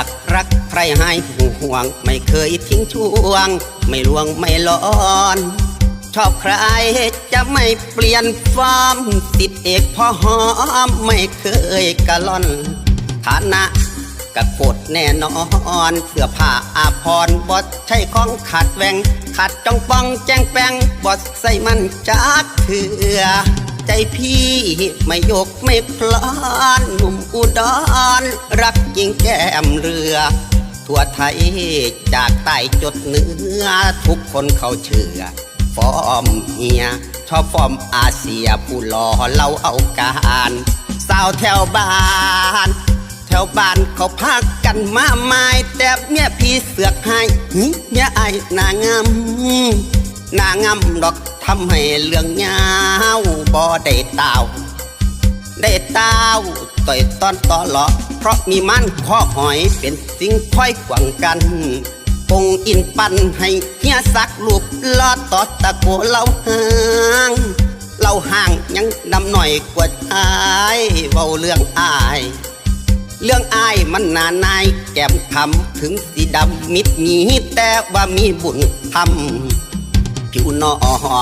สักรักใครให้ห่วง ไม่เคยทิ้งช่วง ไม่ลวงไม่ลอน ชอบใครจะไม่เปลี่ยนฟอร์มติดเอกพอหอม ไม่เคยกะล่อน ฐานะกะกดแน่นอน เสื้อผ้าอาภรบดใช่ของขาดแหวงขาดจ้องปองแจ้งแปงบดใส่มันจักเถื่อ ใจพี่ไม่ยกไม่พลานหนุ่มอุดรรักยิงแก้มเรือ ทั่วไทยจากใต้จดเหนือ ทุกคนเขาเชื่อ ฟอมเฮีย ชอบฟอมอาเซียผู้หล่อเราเอาการสาวแถวบ้านแถวบ้านเขาพากันมาไม้แต่เมียพี่เสือกให้เมียไอ้นางงามนางงามดอก ทำให้เรื่องยาวบ่ได้ต้าได้ต้าต่อยตอนต่อหลอเพราะมีมันข้อหอยเป็นสิ่งค่อยกว่างกันปงอินปันให้เฮียสักรูปลอดต่อตะโกเล่าห่างเล่าห่างยังนำหน่อยกว่าชายเว้าเรื่องอายเรื่องอายมันนานายแก้มทำถึงสีดำมิดมีแต่ว่ามีบุญทำ ผิวนอ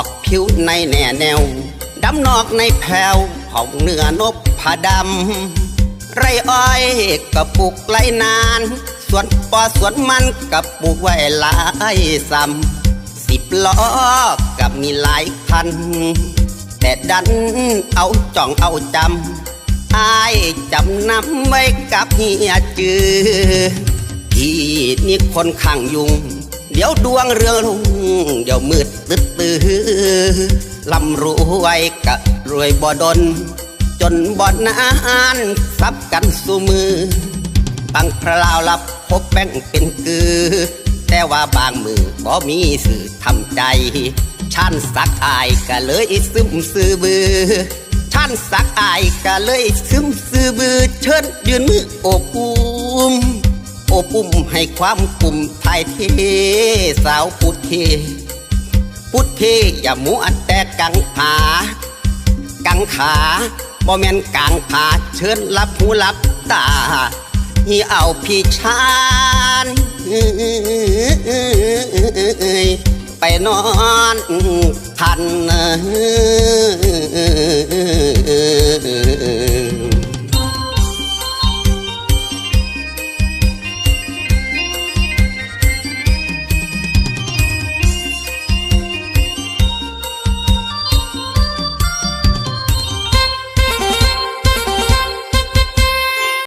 กผิวในแน่แนว ดำนอกในแผ่วเผาเนื้อนบผาดำ ไรอ้อยกระปุกไรนาน สวนปอสวนมันกระปุกไว้หลายซ้ำสิบล้อกับมีหลายคัน แต่ดันเอาจ่องเอาจำอายจำนำไว้กับเฮียจือพี่นี่คนข้างยุง เดี๋ยวดวงเรืองลุงเดี๋ยวมืดตึ๊ดตื้อลำรวยกะรวยบ่ดน จนบ่นานซับกันสู่มือบางคราวรับพบแบ่งเป็นคือ แต่ว่าบางมือบ่มีสื่อทำใจชันสักอายก็เลยซึมซื้อบือชันสักอายก็เลยซึมซื้อบือเชิญยืนมือโอบอุ้ม โอบอุ้มให้ความปุ่มไทยเทสาวพุทธเทพุทธเทอย่ามัวแต่กังผากังขาบ่แม่นกลางผาเชิญรับหูรับตาฮีเอาพี่ชานไปนอนทัน